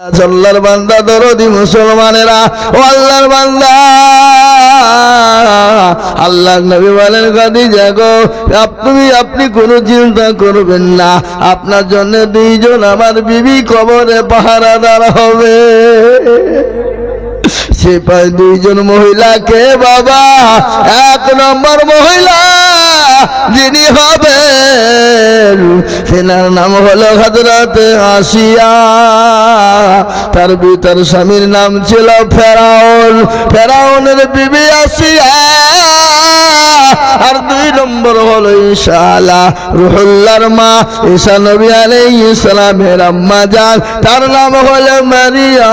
আল্লাহর বান্দা, দরদি মুসলমানেরা, ও আল্লাহর বান্দা। আল্লাহ নবী বলেন, খাদিজা গো, আপনি আপনি কোনো চিন্তা করবেন না। আপনার জন্য দুইজন আমার বিবি কবরে পাহারাদার হবে। সে পায় দুইজন মহিলাকে, বাবা। এক নম্বর মহিলা যিনি হবেন তেনার নাম হলো হজরত আসিয়া। তার ভিতর স্বামীর নাম ছিল ফেরাউন। ফেরাউনের বিবি আসিয়া। আর দুই নম্বর হলো ঈশালা রুহুল্লার মা ঈশা নবী আলাইহিস সালামের আম্মা যান তার নাম হলো মারিয়া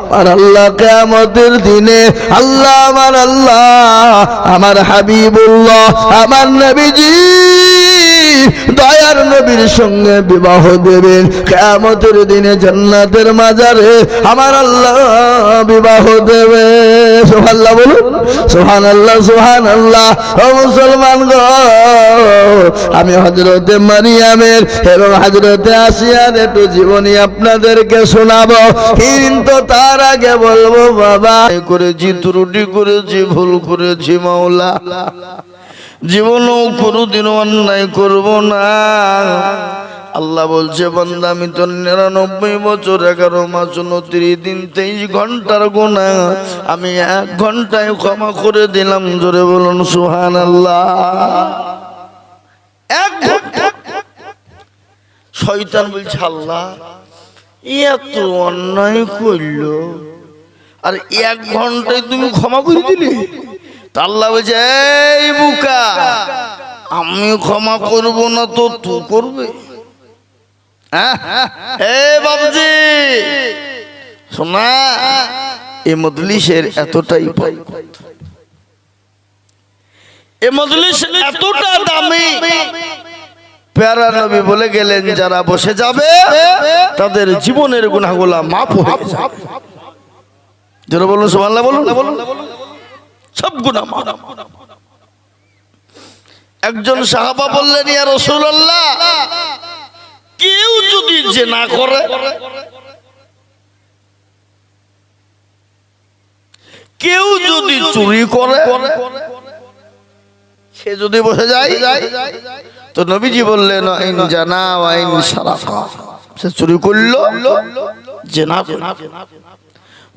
আমার আল্লাহ কিয়ামতের দিনে আল্লাহ, আমার আল্লাহ, আমার হাবিবুল্লাহ, আমার নবীজি দয়ার নবীর সঙ্গে বিবাহ দেবেন। কেমতের দিনে জান্নাতের মাজারে আমার আল্লাহ বিবাহ দেবে। সোহাল্লাহ বলুন। সোহান আল্লাহ সোহান আল্লাহ ও মুসলমান গো, আমি হজরতে মারিয়ামের এবং হজরতে আসিয়ার একটু জীবনী আপনাদেরকে শোনাবো। কিন্তু তার আগে বলব, বাবা করেছি ত্রুটি করেছি, ভুল করেছি, মাওলা। জীবনও কোনোদিনও অন্যায় করব না। আল্লাহ বলছে, বান্দা, আমি তো নিরানব্বই বছর, এগারো মাস, উনত্রিশ দিন, তেইশ ঘণ্টার গোনা আমি এক ঘন্টায় ক্ষমা করে দিলাম। জোরে বলুন সুহান আল্লাহ শয়তান বলছে, আল্লাহ এত অন্যায় করল। আর এক ঘন্টায় তুমি ক্ষমা করে দিলে? আল্লাহ বলছে, এই বুকা আমি ক্ষমা করব না তো তু করবে। হ্যাঁ? এ বাবজি শোনা, এ মজলিসের এতটাই এ মজলিস এতটা দামি। প্যারা নবী বলে গেলেন, যারা বসে যাবে, তাদের জীবনের গুণাগুলা মাফ হয়ে যাবে। যারা বলুন, সুবহানাল্লাহ বলুন। সব গুণা মাফ একজন সাহাবা বললেন, ইয়া কেউ যদি জেনা করে, কেউ যদি চুরি করে, সে যদি বসে যায়, তো নবীজি বললেন, আইন জানা আইন সারাকা। সে চুরি করল, জেনা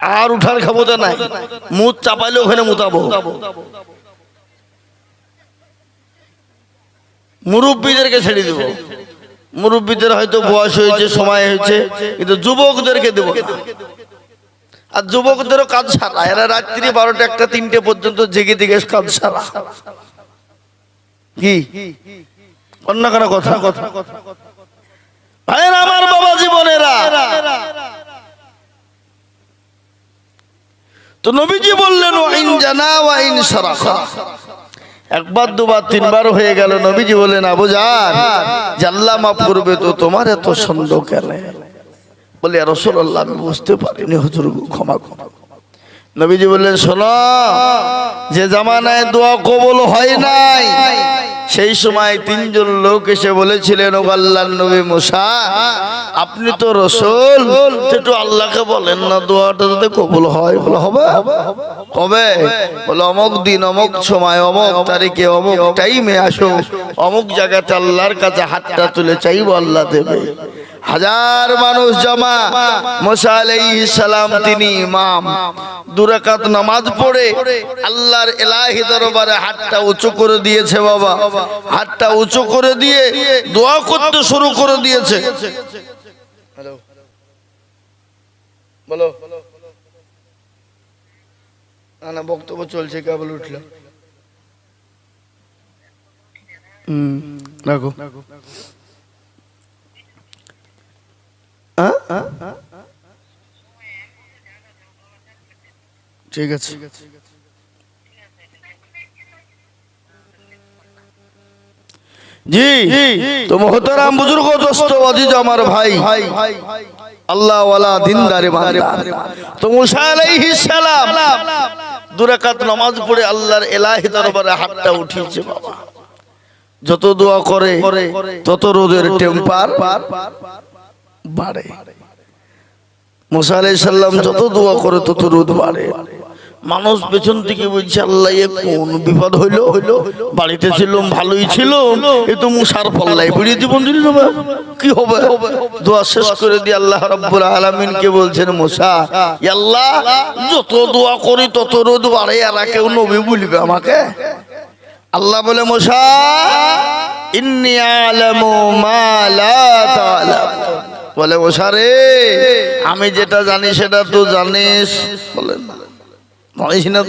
আর উঠার ক্ষমতা নাই। মুখ চাপাইলে ওখানে মুতাবো। মুরব্বীদেরকে ছেড়ে দেবো। মুরব্বীদের হয়তো বয়স হয়েছে, সময় হয়েছে, কিন্তু যুবকদেরকে দেবো। আর যুবকদেরও কাজ সারা। এরা রাত্রি বারোটা একটা, তিনটে পর্যন্ত জেগে দিকে কাজ সারা। কি? অন্য কোনো কথা কথা? ভাইয়ের, আমার বাবা জীবনেরা তো নবীজি বললেন ওয়াইন জানা ওয়াইন সারাকা একবার, দুবার, তিনবার হয়ে গেল, নবীজি বললেন, আবু জান জাল্লা মাফ করবে তো তোমার এত সন্দেহ কেন? বলে রসুল্লাহ আমি বুঝতে পারিনি, হুজুর, ক্ষমা ক্ষমা নবীজি বললেন, শোনো, যে জামানায় দোয়া কবল হয় নাই, সেই সময় তিনজন লোক এসে বলেছিলেন, ও আল্লাহর নবী মুসা, আপনি তো রসুল, একটু আল্লাহকে বলেন না, দোয়াটা যাতে কবুল হয়। বলে, হবে কবে বলে, অমুক দিন, অমুক সময়, অমুক তারিখে, অমুক টাইমে আসো, অমুক জায়গাতে আল্লাহর কাছে হাতটা তুলে চাইব, আল্লাহ দেবে। হাজার মানুষ জমা। মোসা সালাম, তিনি ইমাম। দুরাকাত নামাজ পড়ে আল্লাহর এলাহি দরবারে হাতটা উঁচু করে দিয়েছে বাবা। হাতটা উঁচু করে দিয়ে দোয়া করতে শুরু করে দিয়েছে। বলো। না না, বক্তব্য চলছে, কেবল উঠল। রাখো। ঠিক আছে। জি। তো মোহতারাম বুজুর্গ দোস্ত আজিজ আমার ভাই। আল্লাহ ওয়ালা দিনদারে বান্দা। তো মুসা আলাইহিস সালাম দুরাকাত নামাজ পড়ে আল্লাহর এলাহি দরবারে হাতটা উঠিয়েছে বাবা। যত দোয়া করে তত রোদের টেম্পার বাড়ে। মুসা আলাইহিস সালাম যত দোয়া করে তত রোদ বাড়ে। মানুষ পেছন থেকে বলছে, আল্লাহ কোন বিপদ হইল? হইল বাড়িতে ছিলাম ভালোই ছিল, এ তো মুসার পাল্লাই বেরিয়ে জীবন দিলি যাবে কি হবে? দোয়া শেষ করে দিয়ে আল্লাহ রাব্বুল আলামিন কে বলছেন, মুসা আল্লাহ, যত দোয়া করি তত রোদ বাড়ে, আর কেউ নবী বলবে আমাকে? আল্লাহ বলে, মুসা, ইন্নি আলামু মা লা তা'লাম বলে মুসা রে আমি যেটা জানি সেটা তো জানিস। জানিস না।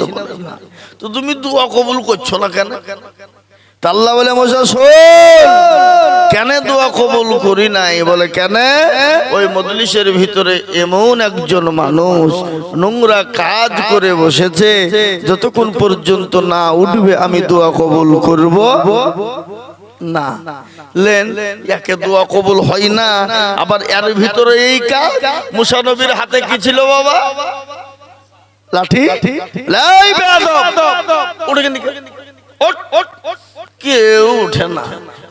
তো তুমি দোয়া কবুল করছ না কেন? তা আল্লাহ বলে, মশা, শোন, কেন দোয়া কবুল করি নাই? বলে, কেন? ওই মজলিসের ভিতরে এমন একজন মানুষ নোংরা কাজ করে বসেছে, যতক্ষণ পর্যন্ত না উঠবে আমি দোয়া কবুল করব। না। লেন একে দোয়া কবুল হয় না। আবার এর ভিতরে এই কাজ? মুসানবীর হাতে কি ছিল বাবা? লাঠি? লাই উঠে কেউ উঠে না।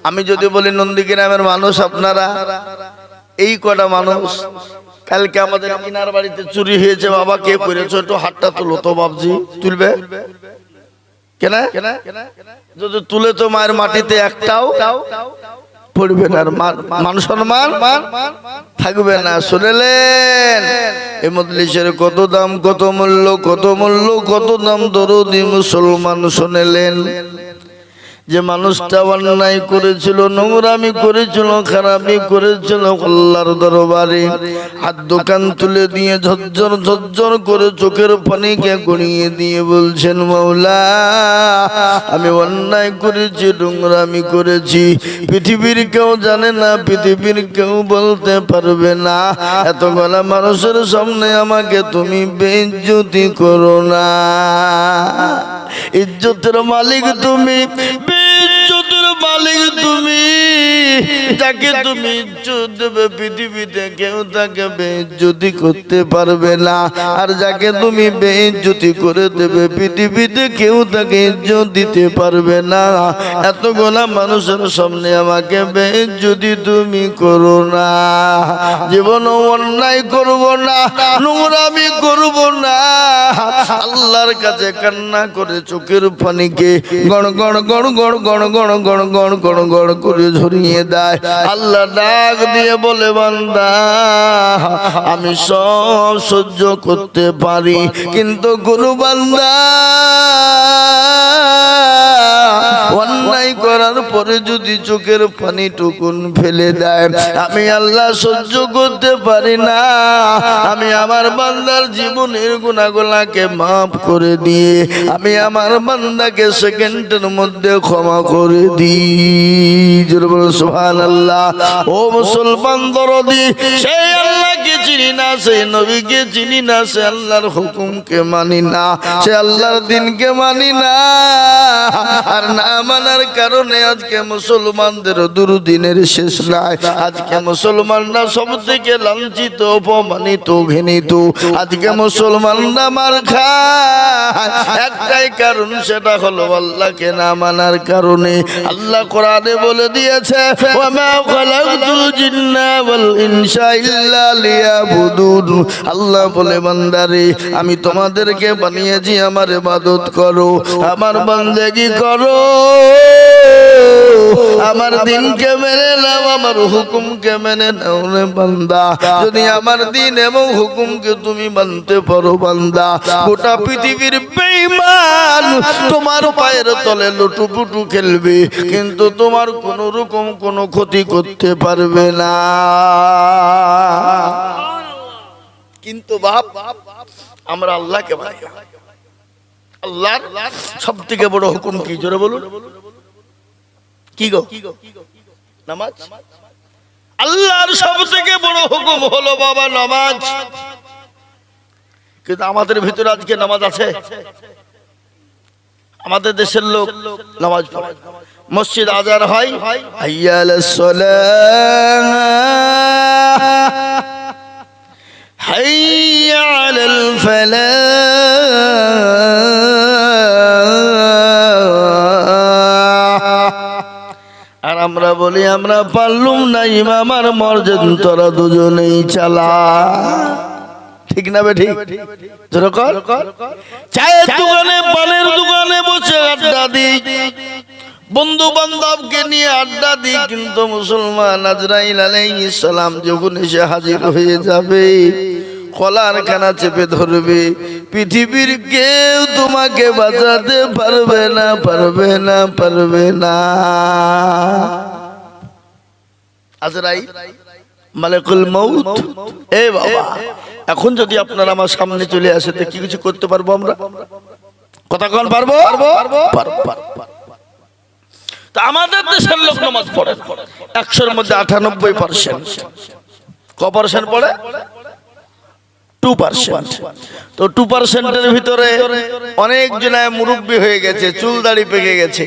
আমি যদি বলি নন্দীগ্রামের মানুষ আপনারা এই কটা মানুষ কালকে আমাদের কিনার বাড়িতে চুরি হয়েছে বাবা কে করেছ? একটু হাতটা তুলো তো বাবজি তুলবে? যদি তুলে তো মায়ের মাটিতে একটাও পড়বে না মান- মান সম্মান থাকবে না। শুনেলেন? এই মজলিসের কত দাম, কত মূল্য কত মূল্য, কত দাম দরদি মুসলমান শুনেলেন? যে মানুষটা অন্যায় করেছিল, নোংরামি করেছিল খারাপি করেছিল আল্লাহর দরবারে। হাত দোকান তুলে দিয়ে ঝরঝর ঝরঝর করে চোখের পানিকে গড়িয়ে দিয়ে বলছেন, মৌলা, আমি অন্যায় করেছি, নোংরামি করেছি। পৃথিবীর কেউ জানে না, পৃথিবীর কেউ বলতে পারবে না। এত গলা মানুষের সামনে আমাকে তুমি বেজ্জতি করো না। ইজ্জতের মালিক তুমি যাকে তুমি ইজ্জত দেবে পৃথিবীতে কেউ তাকে বেজ্জতি করতে পারবে না আর যাকে তুমি বেজ্জতি করে দেবে পৃথিবীতে কেউ তাকে ইজ্জত দিতে পারবে না এত গোলা মানুষের সামনে আমাকে বেজ্জতি তুমি করো না জীবন অন্যায় করব না নোংরামি করব না আল্লাহর কাছে কান্না করে চোখের পানিকে গড় গড় গড় গড় গড় গড় গড় গড় গড় গড় করে ঝরিয়ে দেয় আল্লাহ ডাক দিয়ে বলে বান্দা আমি সব সহ্য করতে পারি কিন্তু গুরু বান্দা করার পরে যদি চোখের পানি টুকুন ফেলে দেয়, আমি আল্লাহ সহ্য করতে পারি না। আমি আমার বান্দার জীবনের গুণাগুলাকে মাফ করে দিয়ে, আমি আমার বান্দাকে সেকেন্ডের মধ্যে ক্ষমা করে দিই। সুহান আল্লাহ ও মুসলমান দরদি, সেই আল্লাহকে চিনি না, সেই নবীকে চিনি না, সে আল্লাহর হুকুমকে মানি না, সে আল্লাহর দিনকে মানি না। আর না মানার কারণে আজকে মুসলমানদের দুরুদিনের শেষ নাই আজকে মুসলমানরা সব থেকে লাঞ্ছিত, অপমানিত, ঘৃণিত। আজকে মুসলমানরা মার খায়। একটাই কারণ, সেটা হলো আল্লাহকে না মানার কারণে। আল্লাহ কোরআনে বলে দিয়েছে আল্লাহ বলে, বান্দারে, আমি তোমাদেরকে বানিয়েছি, আমার ইবাদত করো, আমার বান্দেগি করো। আমার দিনকে মেনে নাও আমার হুকুমকে মেনে নাও রে বান্দা। যদি আমার দিন এবং হুকুমকে তুমি মানতে পারো বান্দা গোটা পৃথিবীর বেঈমান তোমার পায়ের তলে লুটুপুটু খেলবে কিন্তু তোমার কোন রকম কোনো ক্ষতি করতে পারবে না। কিন্তু বাপ আমরা আল্লাহকে। আল্লাহর সব থেকে বড় হুকুম কি? জোরে বলুন। কি গো? নামাজ? আল্লাহর সব থেকে বড় হুকুম হলো বাবা নামাজ। কিন্তু আমাদের ভিতরে আজকে নামাজ আছে। আমাদের দেশের লোক নামাজ পড়ে। মসজিদ আজার হয়। হাইয়াল সালাহ। حي আমরা বলি, আমরা পারলুম না আর মর্যাদ তোরা দুজনেই চালা। ঠিক না দোকানে দোকানে বসে আড্ডা দিই। নিয়ে আড্ডা দিই, কিন্তু মুসলমান আজরাইল আলাইহিস সালাম যখন এসে হাজির হয়ে যাবে কলার খানা চেপে ধরবে। পৃথিবীর কেউ তোমাকে বাঁচাতে পারবে না পারবে না পারবে না। আজরাই মালিকুল মউত। এ বাবা এখন যদি আপনারা আমার সামনে চলে আসে তো কি কিছু করতে পারব আমরা? কথা কন পারব? তা আমাদের দেশের লোক নামাজ পড়ে। একশোর মধ্যে আটানব্বই পার্সেন্ট ক পার্সেন্ট পড়ে? টু পার্সেন্ট তো টু পার্সেন্টের ভিতরে অনেক জনায় মুরব্বী হয়ে গেছে, চুল দাড়ি পেকে গেছে।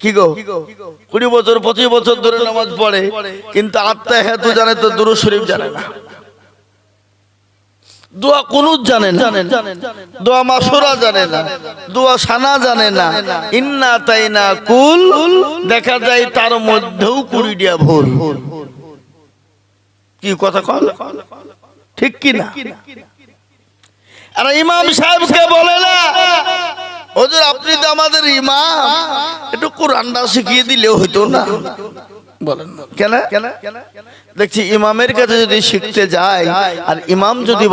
কি গো? কুড়ি বছর, পঁচিশ বছর ধরে নামাজ পড়ে, কিন্তু আত্মা হেতু জানে তো দুরু শরীফ জানে না। দোয়া কুনুত জানে না। দোয়া মাসুরা জানে না। দোয়া সানা জানে না। ইন্না তাই না কুল, দেখা যায় তার মধ্যেও কুড়িটিয়া ভুল। কি কথা ঠিক কি না? আর ইমাম সাহেবকে বলে না। আপনি তো আমাদের ইমাম। একটু কোরআনটা শিখিয়ে দিলেও হইতো না। বলেন। কেন? দেখছি, ইমামের কাছে যদি শিখতে যায় আর ইমাম যদি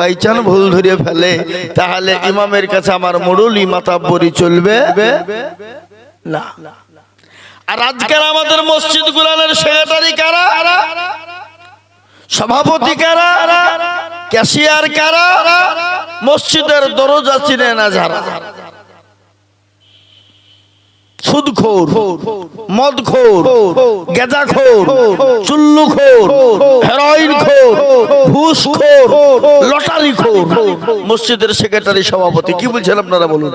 বাইচান ভুল ধরে ফেলে, তাহলে ইমামের কাছে আমার মুরুলি মাতাব্বরি চলবে? না। আর আজকাল আমাদের মসজিদ গুলানের সেক্রেটারি কারা? সভাপতি কারা? ক্যাশিয়ার কারা? মসজিদের দরজা চিনে না যারা। সুদখোর ঘুষখোর, লটারিখোর। মসজিদের সেক্রেটারি, সভাপতি, কি বলছেন আপনারা বলুন?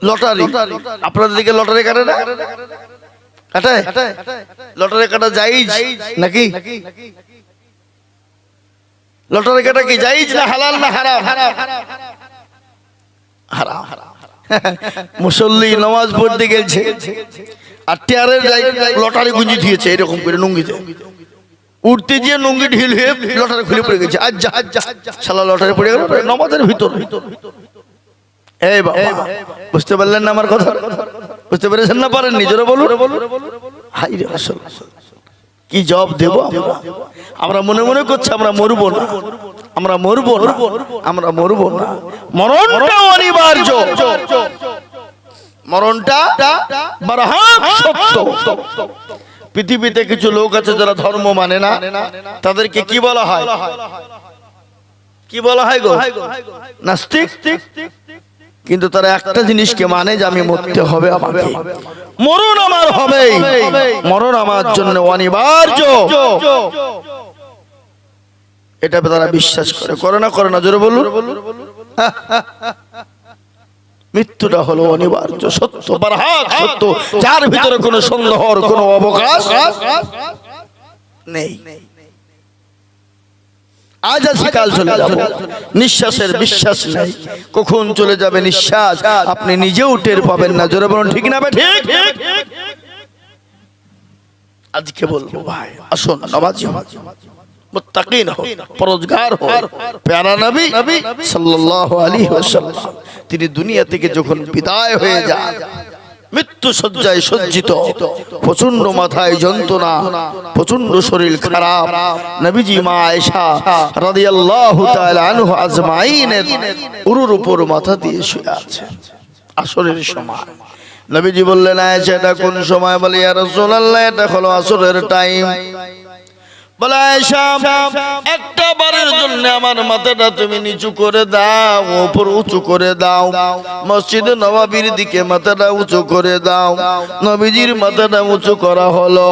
লটারি। আপনাদের দিকে লটারি কারে না? লটারি কাটা যাইজ নাকি? লটারি কাটা কি যাইজ না হালাল না হারাম? হারাম। মুসল্লি নামাজ পড়তে গেছে, আর টেয়ারের লটারি গুঞ্জি দিয়েছে, এরকম করে নুঙ্গিতে উঠতে গিয়ে নুঙ্গি ঢিল হয়ে লটারি খুলে পড়ে গেছে। আজ যা লটারি পড়ে গেল, নামাজের ভিতর। এই বাবা, বুঝতে পারলেন না আমার কথা? বুঝতে পেরেছেন না পারেন নিজেরা বলুন। কি জব দেব আমরা? মনে মনে করছি আমরা মরবো না। আমরা মরবো আমরা মরবো না। মরণটা অনিবার্য। মরণটা পৃথিবীতে কিছু লোক আছে যারা ধর্ম মানে না। তাদেরকে কি বলা হয়? কি বলা হয় গো? নাস্তিক? কিন্তু তারা একটা জিনিসকে মানে যে আমি মরতে হবে আমাকে। মরণ আমার হবে। মরণ আমার জন্য অনিবার্য। এটা তারা বিশ্বাস করে। করে না করে না, জোরে বলুন। মৃত্যুটা হলো অনিবার্য, সত্য সত্য। যার ভিতরে কোনো সন্দেহর কোনো অবকাশ নেই। আজ আছি কাল চলে যাব। নিঃশ্বাসের বিশ্বাস নেই। কখন চলে যাবে নিঃশ্বাস? আপনি নিজেও টের পাবেন না। জোরে বলুন, ঠিক না ঠিক আজকে বলব ভাই, আসুন, নামাজি মুত্তাকিন হো পরোজগার হো প্যারা নবী সাল্লাল্লাহু আলাইহি ওয়াসাল্লাম, তিনি দুনিয়া থেকে যখন বিদায় হয়ে যান মৃত্যু সজ্জায় সজ্জিত প্রচণ্ড মাথায় যন্ত্রণা প্রচণ্ড শরীর খারাপ। নবীজি মা আয়েশা রাদিয়াল্লাহু তাআলা আনহু আজমাইনের উরুর উপর মাথা দিয়ে শুয়ে আছে। আসরের সময়। নবীজি বললেন আয়েশা এটা কোন সময়? বলে ইয়া রাসূলুল্লাহ এটা হলো আসরের টাইম বলে একটা বারের জন্য আমার মাথাটা তুমি নিচু করে দাও উপর উঁচু করে দাও। মসজিদ নবাবির দিকে মাথাটা উঁচু করে দাও। নবীজির মাথাটা উঁচু করা হলো।